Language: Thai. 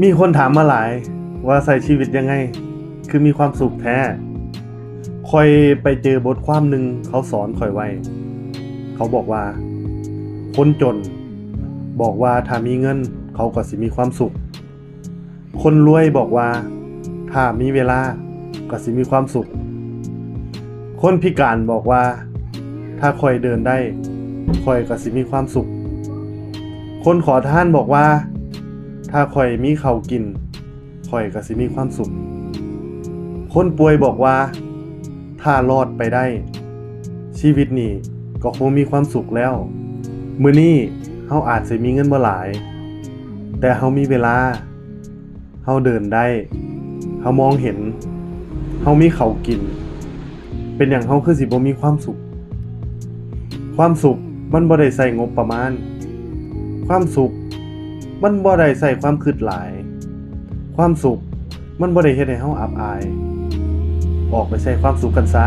มีคนถามมาหลายว่าใส่ชีวิตยังไง คือมีความสุขแท้คอยไปเจอบทความหนึ่งเขาสอนคอยไว้ เขาบอกว่า คนจน บอกว่าถ้ามีเงิน เขาก็สิมีความสุข คนรวยบอกว่า ถ้ามีเวลาก็สิมีความสุข คนพิการบอกว่า ถ้าคอยเดินได้คอยก็สิมีความสุข คนขอทานบอกว่า ถ้าคอยมีเขาวกินคอยก็สิมีความสุข คนป่วยบอกว่า ถ้ารอดไปได้ ชีวิตนี้ก็คงมีความสุขแล้ว มื้อนี้เฮาอาจสิมีเงินบ่หลาย แต่เฮามีเวลา เฮาเดินได้ เฮามองเห็น เฮามีเขาวกิน เป็นอย่างเฮาคือสิบ่มีความสุข ความสุขมันบ่ได้ใส่งบประมาณ ความสุข มันบ่ได้ใส่ความคืดหลาย ความสุข มันบ่ได้เฮ็ดให้เฮาอับอาย ออกไปใส่ความสุขกันซะ